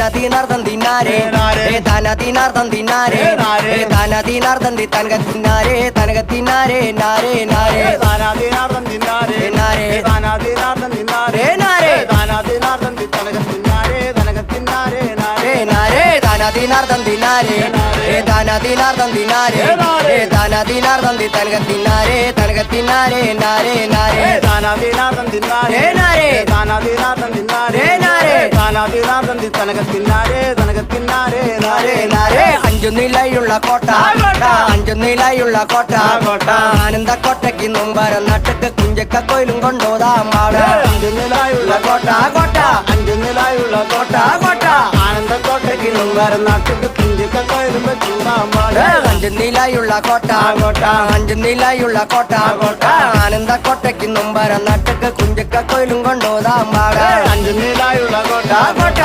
താന തീനാർത്തം തിന്നാരേ ഏനാരേ. ഏ താന തീനാർത്തം തിന്നാരേ ഏനാരേ. ഏ താന തീനാർത്തം തി തനക തിന്നാരേ തനക തിന്നാരേ നാരേ നാരേ താനാദീനാർദ്ദം തിന്നാരേ തിന്നാരേ. താനാദീനാർദ്ദം തിന്നാരേ ഏനാരേ. താനാദീനാർദ്ദം തി തനക തിന്നാരേ തനക തിന്നാരേ നാരേ നാരേ താന തിന്നാരേ ഏ തിന്നാരേ ഏനാരേ. ഏ താന തീനാർത്തം തി തനക തിന്നാരേ തനക തിന്നാരേ നാരേ നാരേ താനാദീനാർദ്ദം തിന്നാരേ ഏനാരേ. താനാദീനാർദ്ദം തിന്നാരേ ഏനാരേ. താനാദീനാർദ്ദം തി തനക തിന്നാരേ തനക തിന്നാരേ നാരേ നാരേ അഞ്ചു നിലയുള്ള കോട്ട. അഞ്ചു നിലയുള്ള കോട്ട കോട്ട. ആനന്ദ കോട്ടയ്ക്ക് മുമ്പരം നട്ടക്ക് കുഞ്ചക്ക കോയിലും കൊണ്ടോതാം മാട അഞ്ചു നിലയുള്ള കോട്ട കോട്ട. അഞ്ചു നിലയുള്ള കോട്ട കോട്ട. ആനന്ദ കോട്ടയ്ക്ക് മുമ്പാരം നട്ടക്ക് കോയിലുമ്പോ ചൂടാമ്പാട് അഞ്ചു നിലയുള്ള കോട്ട കോട്ട. അഞ്ചു നിലയുള്ള കോട്ട കോട്ട. ആനന്ദ കോട്ടയ്ക്ക് മുമ്പരം നട്ടക്ക് കുഞ്ചക്ക കോയിലും കൊണ്ടോതാം പാട് അഞ്ചു നിലയുള്ള കോട്ട കോട്ട.